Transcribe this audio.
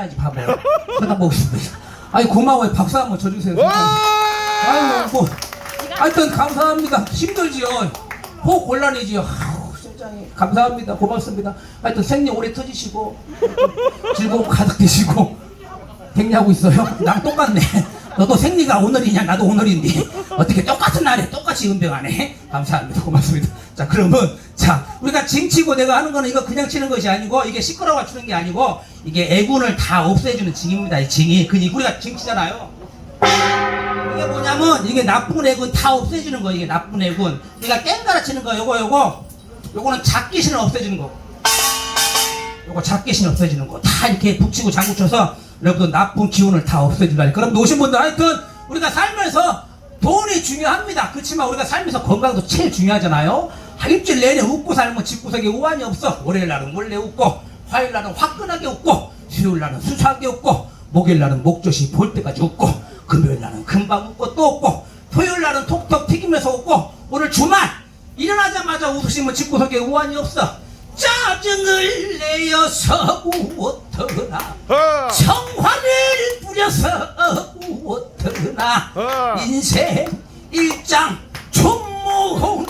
하면 끝나야지 바보. 쳐다보겠습니다. 아이 고마워요. 박수 한번 쳐주세요. 와! 아유 뭐 하여튼 감사합니다. 힘들지요. 호 곤란이지요. 아우, 감사합니다. 고맙습니다. 하여튼 생리 오래 터지시고 즐거움 가득 되시고 백리하고 있어요. 나랑 똑같네. 너도 생리가 오늘이냐 나도 오늘인데 어떻게 똑같은 날에 똑같이 은병하네. 감사합니다. 고맙습니다. 자 그러면 자 우리가 징치고 내가 하는 거는 이거 그냥 치는 것이 아니고 이게 시끄러워 주는 게 아니고 이게 애군을 다 없애주는 징입니다. 이 징이. 그 우리가 징치잖아요. 이게 뭐냐면 이게 나쁜 애군 다 없애주는 거 이게 나쁜 애군. 그러니까 깽가라 치는 거 요거 요거. 요거는 작기신을 없애주는 거. 요거 작기신 없애주는 거. 다 이렇게 북치고 장구 쳐서 여러분들 나쁜 기운을 다 없애준다. 그럼 오신 분들 하여튼 우리가 살면서 돈이 중요합니다. 그렇지만 우리가 살면서 건강도 제일 중요하잖아요. 하, 일주일 내내 웃고 살면 집구석에 우환이 없어. 월요일 날은 원래 웃고 화요일 날은 화끈하게 웃고 수요일 날은 수수하게 웃고 목요일 날은 목젖이 볼 때까지 웃고 금요일 날은 금방 웃고 또 웃고 토요일 날은 톡톡 튀기면서 웃고 오늘 주말 일어나자마자 웃으시면 집구석에 우환이 없어 짜증을 내어서 웃더나 어! 청화를 뿌려서 웃더나 어! 인생 일장 총무홍